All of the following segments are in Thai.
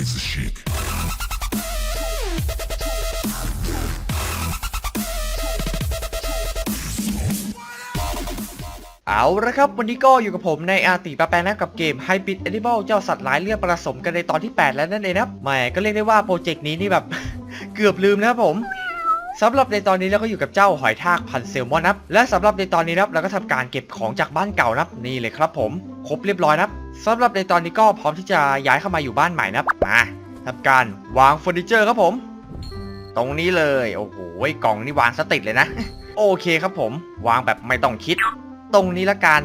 razor chic. เอาละครับ วันนี้ก็อยู่กับผมในอาร์ติปาแปนนะกับเกม Hybrid Animal เจ้าสัตว์หลายเลือดผสมกันในตอนที่ 8 แล้วนั่นเองนะครับแหมก็เรียกได้ว่าโปรเจกต์นี้นี่แบบ เกือบลืมแล้วครับผมสำหรับในตอนนี้เราก็อยู่กับเจ้าหอยทากพันเซลมอนนะครับและสำหรับในตอนนี้นะครับเราก็ทำการเก็บของจากบ้านเก่านะครับนี่เลยครับผม ครบเรียบร้อยนะครับ สำหรับในตอนนี้ก็พร้อมที่จะย้ายเข้ามาอยู่บ้านใหม่นะมาทำการวางเฟอร์นิเจอร์ครับผม ตรงนี้เลยโอ้โหกล่องนี่วางสติดเลยนะ โอเคครับผม วางแบบไม่ต้องคิด ตรงนี้ละกัน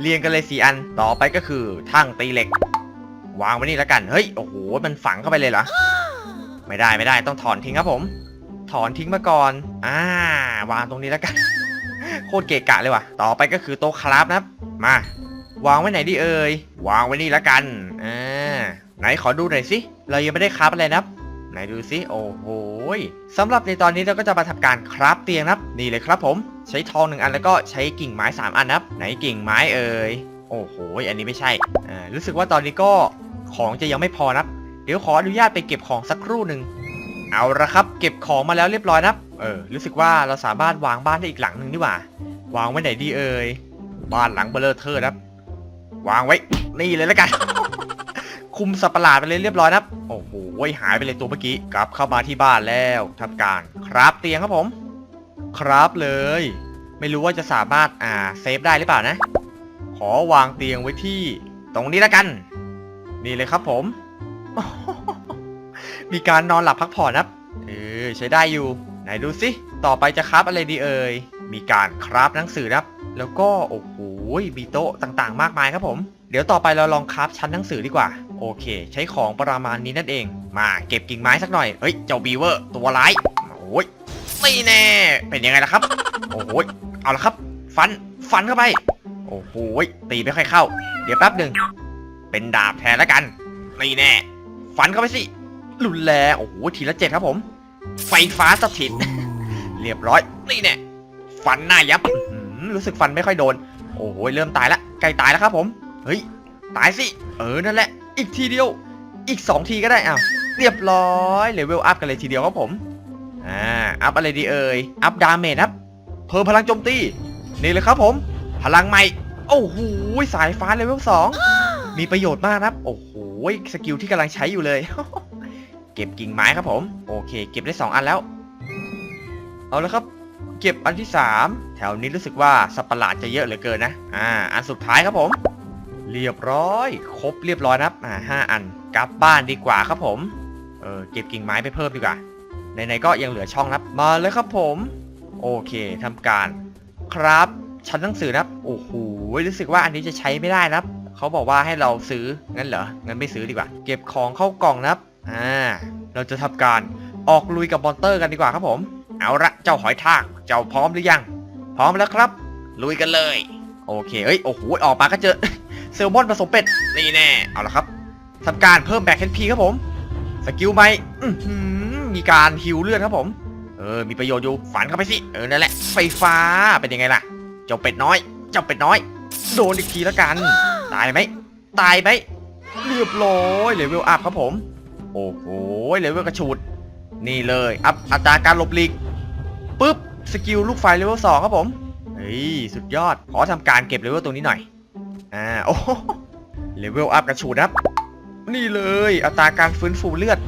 เรียงกันเลยสี่อันต่อไปก็คือทั้งตีเหล็ก วางไว้นี่ละกันเฮ้ยโอ้โหมันฝังเข้าไปเลยเหรอไม่ได้ไม่ได้ต้องถอนทิ้งครับผม ถอนทิ้งมาก่อน อ่าวางตรงนี้ละกัน โคตรเกะกะเลยว่ะ ต่อไปก็คือโต๊ะคราฟนะครับมา วางไว้ไหนดีเอ่ย วางไว้นี่ละกันอ่าไหนขอดูหน่อยสิ เรายังไม่ได้คราฟอะไรนับไหนดูสิ โอ้โหสำหรับในตอนนี้เราก็จะมาทำการคราฟเตียงนับนี่เลยครับผม ใช้ทองหนึ่งอันแล้วก็ใช้กิ่งไม้ 3 อันนับไหนกิ่งไม้เอ่ย โอ้โห อันนี้ไม่ใช่ อ่า รู้สึกว่าตอนนี้ก็ของจะยังไม่พอนับเดี๋ยวขออนุญาตไปเก็บของสักครู่หนึ่ง เอาละครับ เก็บของมาแล้วเรียบร้อยนับเออ รู้สึกว่าเราสามารถวางบ้านได้อีกหลังหนึ่งนี่หว่า วางไว้ไหนดีเอ่ย บ้านหลังเบลเลอร์เทอร์นะครับ วางไว้ นี่เลยแล้วกัน คุมสัตว์ประหลาดไปเลยเรียบร้อยครับ โอ้โหหายไปเลยตัวเมื่อกี้ กลับเข้ามาที่บ้านแล้วทำการครับเตียงครับผม ครับเลย ไม่รู้ว่าจะสามารถอ่าเซฟได้หรือเปล่านะ ขอวางเตียงไว้ที่ตรงนี้แล้วกัน นี่เลยครับผม มีการนอนหลับพักผ่อนครับ เออใช้ได้อยู่ ไหนดูสิ ต่อไปจะคราฟอะไรดีเอ่ย มีการคราฟหนังสือครับ แล้วก็โอ้โห มีโต๊ะต่างๆ มากมายครับผม เดี๋ยวต่อไปเราลองคราฟชั้นหนังสือดีกว่า โอเค ใช้ของประมาณนี้นั่นเอง มาเก็บกิ่งไม้สักหน่อย เฮ้ย เจ้าบีเวอร์ตัวร้าย โอ้ยนี่แน่ เป็นยังไงล่ะครับ โอ้โหเอาละครับ ฟัน ฟันเข้าไป โอ้โหตีไม่ค่อยเข้า เดี๋ยวแป๊บหนึ่ง เป็นดาบแทนแล้วกัน นี่แน่ ฟันเข้าไปสิ รุนแรงโอ้โห ทีละเจ็ดครับผม ไฟฟ้าสถิต เรียบร้อย นี่แน่ ฟันหน้ายับอื้อหือรู้สึกฟันไม่ค่อยโดน โอ้โหเริ่มตายละใกล้ตายแล้วครับผม เฮ้ย ตายสิ เออ นั่นแหละ อีกทีเดียว อีก 2 ทีก็ได้อ้าวเรียบร้อยเลเวลอัพกันเลยทีเดียวครับผม อ่า อัพอะไรดีเอ่ย อัพดาเมจครับ เพิ่มพลังโจมตี นี่เลยครับผม พลังใหม่ โอ้โห สายฟ้าเลเวล2มีประโยชน์มากครับ โอ้โห สกิลที่กำลังใช้อยู่เลย เก็บกิ่งไม้ครับผม โอเค เก็บได้ 2 อันแล้ว เอาและครับ เก็บอันที่ 3 แถวนี้รู้สึกว่าสัตว์ประหลาดจะเยอะเหลือเกินนะ อ่า อันสุดท้ายครับผม เรียบร้อย ครบเรียบร้อยนะครับ อ่าห้าอัน กลับบ้านดีกว่าครับผม เออ เก็บกิ่งไม้ไปเพิ่มดีกว่า ไหนๆก็ยังเหลือช่องนะครับ มาเลยครับผม โอเคทำการ ครับ ชั้นหนังสือนะครับ โอ้โห รู้สึกว่าอันนี้จะใช้ไม่ได้นะครับ เขาบอกว่าให้เราซื้อ งั้นเหรอ งั้นไม่ซื้อดีกว่า เก็บของเข้ากล่องนะครับ อ่า เราจะทำการออกลุยกับมอนเตอร์กันดีกว่าครับผม เอาละเจ้าหอยทากเจ้าพร้อมหรือยัง พร้อมแล้วครับ ลุยกันเลย โอเคเอ้ยโอ้โหออกมาก็เจอเซลมอนผสมเป็ดนี่แน่เอาละครับทำการเพิ่มแบ็คเฮดพีครับผมสกิลใหมมีการฮิวเลือดครับผมเออมีประโยชน์อยู่ฝันเข้าไปสิเออนั่นแหละไฟฟ้าเป็นยังไงล่ะ เจ้าเป็ดน้อย เจ้าเป็ดน้อย โดนอีกทีและกัน ตายไหมตายไหมเรียบร้อยเลเวลอัพครับผม โอ้โหเลเวลกระชูดนี่เลย อัพอัตราการหลบหลีก ปุ๊บสกิลลูกไฟเลเวลสองครับผมเฮ้ยสุดยอด ขอทำการเก็บเลเวลตรงนี้หน่อย อ่าโอ้โหเลเวลอัพกระชูดนะครับ นี่เลยอัตราการฟื้นฟูเลือด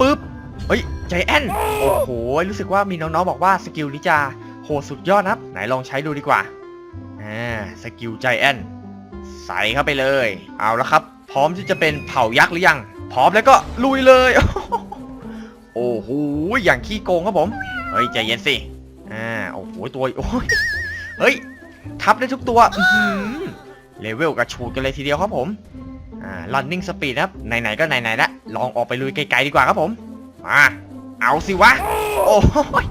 ปุ๊บเฮ้ยใจแอนโอ้โหรู้สึกว่ามีน้องๆบอกว่าสกิลนี้จะโหสุดยอดนะครับ ไหนลองใช้ดูดีกว่าอ่าสกิลใจแอนใส่เข้าไปเลย เอาละครับ พร้อมที่จะเป็นเผ่ายักษ์หรือยัง พร้อมแล้วก็ลุยเลย โอ้โหอย่างขี้โกงครับผม ฮ้ยใจเย็นสิ อ่า โอ้โห ตัว โอ้ย เฮ้ย ทับได้ทุกตัวเลเวลกระชูดกันเลยทีเดียวครับผม อ่า running speed นะครับ ไหนๆ ก็ไหนๆ ละ ลองออกไปลุยไกลๆ ดีกว่าครับผม มา เอาสิวะ โอ้ย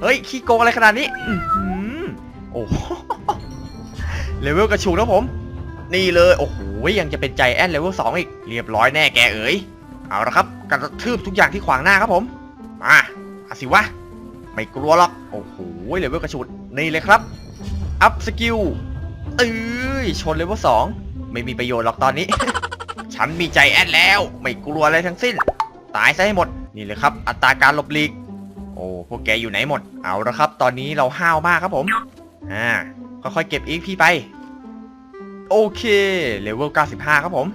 เฮ้ย ขี้โกงอะไรขนาดนี้อื้อหือโอ้โหเลเวลกระชูดครับผม นี่เลย โอ้โห ยังจะเป็นใจแอนเลเวล2อีก เรียบร้อยแน่แกเอ๋ย เอาละครับกระทืบทุกอย่างที่ขวางหน้าครับผม มาเอาสิวะ ไม่กลัวหรอก โอ้โหเลเวลกระชุด นี่เลยครับ อัพสกิลเอ้ยชนเลเวลสองไม่มีประโยชน์หรอกตอนนี้ ฉันมีใจแอนแล้ว ไม่กลัวอะไรทั้งสิ้น ตายซะให้หมด นี่เลยครับ อัตราการหลบหลีก โอ้พวกแกอยู่ไหนหมด เอาละครับ ตอนนี้เราห้าวมากครับผม อ่า ค่อยๆเก็บอีกพี่ไป โอเค เลเวล 95 ครับผม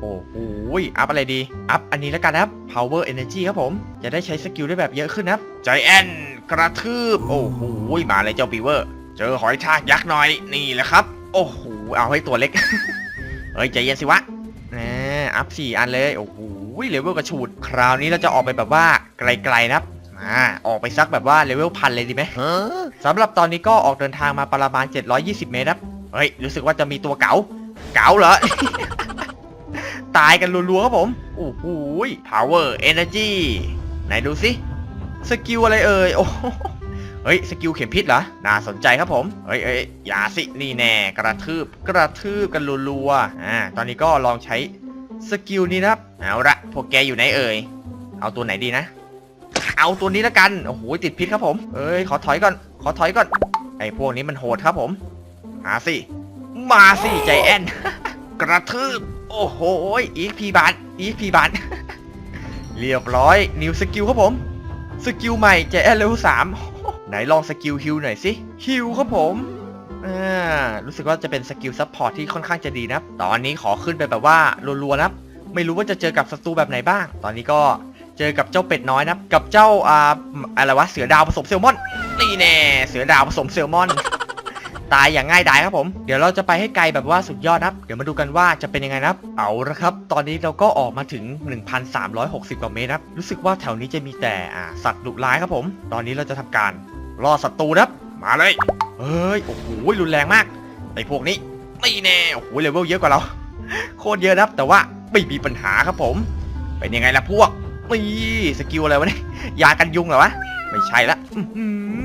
โอ้โหอัพอะไรดี อัพอันนี้แล้วกันนะครับ power energy ครับผม จะได้ใช้สกิลได้แบบเยอะขึ้นนะครับ ใจแอน กระทืบ โอ้โหมาเลยเจ้าปีเวอร์ เจอหอยทากยักษ์หน่อยนี่แหละครับ โอ้โหเอาให้ตัวเล็ก เฮ้ยใจเย็นสิวะนะอัพสี่อันเลย โอ้โหเลเวลกระฉูด คราวนี้เราจะออกไปแบบว่าไกลๆนะครับอ่าออกไปสักแบบว่าเลเวลพันเลยดีไหมสำหรับตอนนี้ก็ออกเดินทางมาประมาณ 720 เมตรครับเฮ้ย รู้สึกว่าจะมีตัวเก๋า เก๋าเหรอ ตายกันรัวๆครับผม โอ้โห power energy ไหนดูสิ สกิลอะไรเอ่ย โอ้โหเฮ้ย สกิลเข็มพิษเหรอ น่าสนใจครับผม เฮ้ยเอ้ยอย่าสิ นี่แน่ กระทืบ กระทืบกันรัวๆ อ่า ตอนนี้ก็ลองใช้สกิลนี้นะครับ เอาละพวกแกอยู่ไหนเอ่ย เอาตัวไหนดีนะ เอาตัวนี้ละกัน โอ้โห ติดพิษครับผม เอ้ย ขอถอยก่อน ขอถอยก่อน ไอ้พวกนี้มันโหดครับผม มาสิ มาสิใจแอน กระทืบ โอ้โห อีกพีบานอีกพีบานเรียบร้อย นิวสกิลครับผม สกิลใหม่แจแอนเลเวลสามไหนลองสกิลฮิลหน่อยสิฮิลครับผมอ่ารู้สึกว่าจะเป็นสกิลซัพพอร์ตที่ค่อนข้างจะดีนะตอนนี้ขอขึ้นไปแบบว่ารัวๆนะไม่รู้ว่าจะเจอกับศัตรูแบบไหนบ้าง ตอนนี้ก็เจอกับเจ้าเป็ดน้อยนะกับเจ้าอ่าอะไรวะเสือดาวผสมเซลมอนนี่แน่เสือดาวผสมเซลมอน ตายอย่างง่ายดายครับผม เดี๋ยวเราจะไปให้ไกลแบบว่าสุดยอดนะครับ เดี๋ยวมาดูกันว่าจะเป็นยังไงนะครับ เอาละครับ ตอนนี้เราก็ออกมาถึง 1,360กว่าเมตรนะครับ รู้สึกว่าแถวนี้จะมีแต่อ่าสัตว์ดุร้ายครับผม ตอนนี้เราจะทำการล่อศัตรูนะครับ มาเลย เฮ้ย โอ้โห รุนแรงมาก ไอ้พวกนี้นี่แน่ โอ้โห เลเวลเยอะกว่าเรา โคตรเยอะนะครับ แต่ว่าไม่มีปัญหาครับผม เป็นยังไงล่ะพวกนี่สกิลอะไรวะเนี่ย ยากันยุงเหรอวะ ไม่ใช่ละ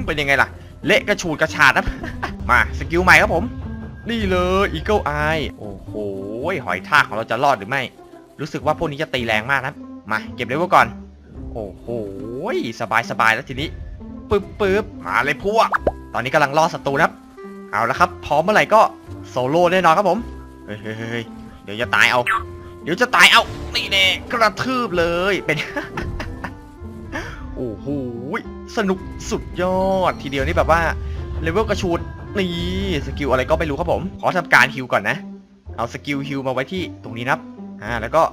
เป็นยังไงล่ะ เละกระฉูดกระฉาดนะ มาสกิลใหม่ครับผม นี่เลย Eagle Eye โอ้โหหอยทากของเราจะรอดหรือไม่ รู้สึกว่าพวกนี้จะตีแรงมากนะ มาเก็บเลเวลก่อน โอ้โหสบายสบายแล้วทีนี้ปึ๊บปึ๊บมาเลยพวก ตอนนี้กำลังล่อศัตรูนะครับ เอาละครับ พร้อมเมื่อไหร่ก็โซโล่แน่นอนครับผมเฮ้ยเฮ้ยเฮ้ยเดี๋ยวจะตายเอา เดี๋ยวจะตายเอานี่แน่กระทืบเลยเป็นโอ้โห สนุกสุดยอด ทีเดียวนี่แบบว่าเลเวลกระชูดนี่สกิลอะไรก็ไม่รู้ครับผม ขอทำการฮิวก่อนนะ เอาสกิลฮิวมาไว้ที่ตรงนี้นับอ่าแล้วก็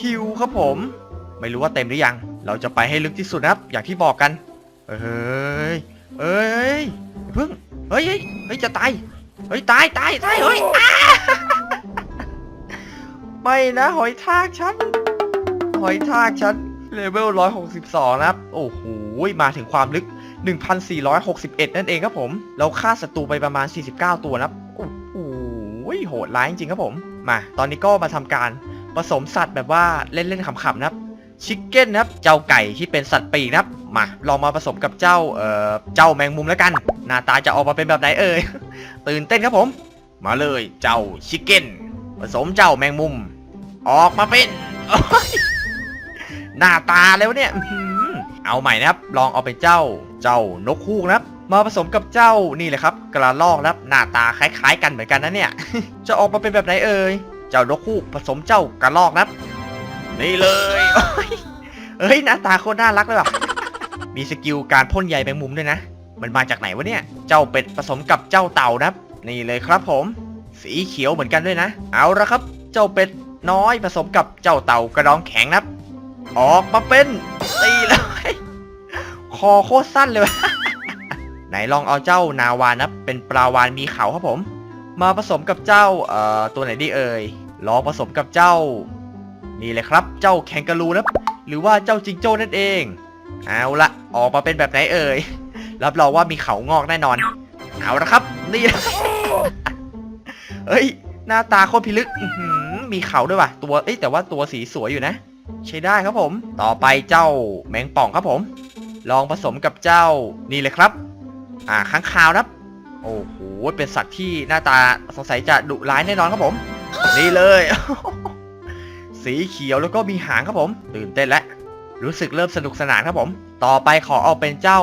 ฮิวครับผม ไม่รู้ว่าเต็มหรือยัง เราจะไปให้ลึกที่สุดนะครับ อย่างที่บอกกัน เอ้ยเอ้ยเพิ่งเฮ้ยเฮ้ยเฮ้ยจะตายเฮ้ยตายตายตายเฮ้ยไม่นะหอยทากฉันหอยทากฉันเลเวล162นะครับ โอ้โห มาถึงความลึก 1,461 นั่นเองครับผม เราฆ่าศัตรูไปประมาณ 49 ตัวนะครับโอ้โหโหดร้ายจริงครับผม มา ตอนนี้ก็มาทำการผสมสัตว์แบบว่าเล่นๆขำๆนะครับชิคเก้นนะครับ เจ้าไก่ที่เป็นสัตว์ปีกนะครับ มา ลองมาผสมกับเจ้า เอ่อ เจ้าแมงมุมแล้วกัน หน้าตาจะออกมาเป็นแบบไหนเอ่ย ตื่นเต้นครับผม มาเลย เจ้าชิคเก้น ผสมเจ้าแมงมุม ออกมาเป็น หน้าตาแล้วเนี่ย เอาใหม่นะครับ ลองเอาเป็นเจ้าเจ้านกฮูกนะครับ มาผสมกับเจ้านี่เลยครับ กระรอกนะครับหน้าตาคล้าย ๆ กันเหมือนกันนะเนี่ย จะออกมาเป็นแบบไหนเอ่ยเจ้านกฮูกผสมเจ้ากระรอกนะครับนี่เลยโอ๊ยเอ้ยหน้าตาโคตรน่ารักเลยว่ะมีสกิลการพ่นใยแมงมุมด้วยนะ มันมาจากไหนวะเนี่ย เจ้าเป็ดผสมกับเจ้าเต่านะครับ นี่เลยครับผม สีเขียวเหมือนกันด้วยนะ เอาละครับ เจ้าเป็ดน้อยผสมกับเจ้าเต่ากระดองแข็งนะครับ ออกมาเป็นตีเลย คอโคตรสั้นเลยวะไหนลองเอาเจ้านาวานะเป็นปลาวานมีเขาครับผม มาผสมกับเจ้าเอ่อตัวไหนดีเอ่ยลองผสมกับเจ้า นี่เลยครับ เจ้าแคนการูนะหรือว่าเจ้าจิงโจ้นั่นเอง เอาละออกมาเป็นแบบไหนเอ่ยรับรองว่ามีเขางอกแน่นอน เอาละครับ นี่เฮ้ย หน้าตาโคตรพิลึกมีเขาด้วยว่ะตัวเอ้ยแต่ว่าตัวสีสวยอยู่นะ ใช้ได้ครับผม ต่อไปเจ้าแมงป่องครับผม ลองผสมกับเจ้านี่เลยครับ อ่าข้างคาวนะครับ โอ้โห เป็นสัตว์ที่หน้าตาสงสัยจะดุร้ายแน่นอนครับผม นี่เลย สีเขียวแล้วก็มีหางครับผม ตื่นเต้นแล้วรู้สึกเริ่มสนุกสนานครับผม ต่อไปขอเอาเป็นเจ้า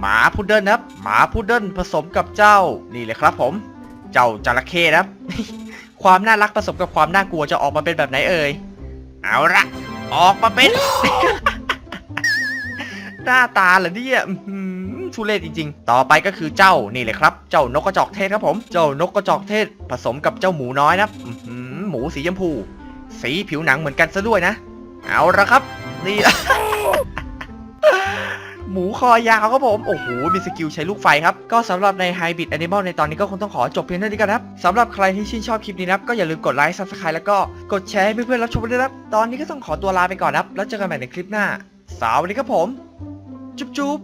หมาพุดเดิ้ลนะครับ หมาพุดเดิ้ลผสมกับเจ้า นี่เลยครับผม เจ้าจระเข้นะครับ ความน่ารักผสมกับความน่ากลัวจะออกมาเป็นแบบไหนเอ่ย เอาละออกมาเป็น หน้าตาเหรอเนี่ยอื้อหือทุเรศจริงๆ ต่อไปก็คือเจ้านี่เลยครับ เจ้านกกระจอกเทศครับผม เจ้านกกระจอกเทศ ผสมกับเจ้าหมูน้อยนะอื้อหือหมูสีชมพู สีผิวหนังเหมือนกันซะด้วยนะ เอาละครับ นี่ หมูคอยาวครับผม โอ้โห มีสกิลใช้ลูกไฟครับ ก็สำหรับใน Hybrid Animal ในตอนนี้ก็คงต้องขอจบเพียงเท่านี้กันครับสำหรับใครที่ชื่นชอบคลิปนี้นะครับ ก็อย่าลืมกดไลค์ Subscribe แล้วก็กดแชร์ให้เพื่อนๆรับชมด้วยนะครับ ตอนนี้ก็ต้องขอตัวลาไปก่อนนะครับ แล้วเจอกันใหม่ในคลิปหน้า สวัสดีครับผม จุ๊บจุ๊บ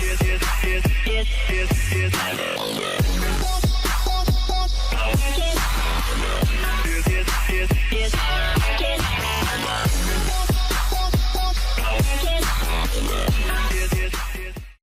Yes, yes, yes, yes, yes.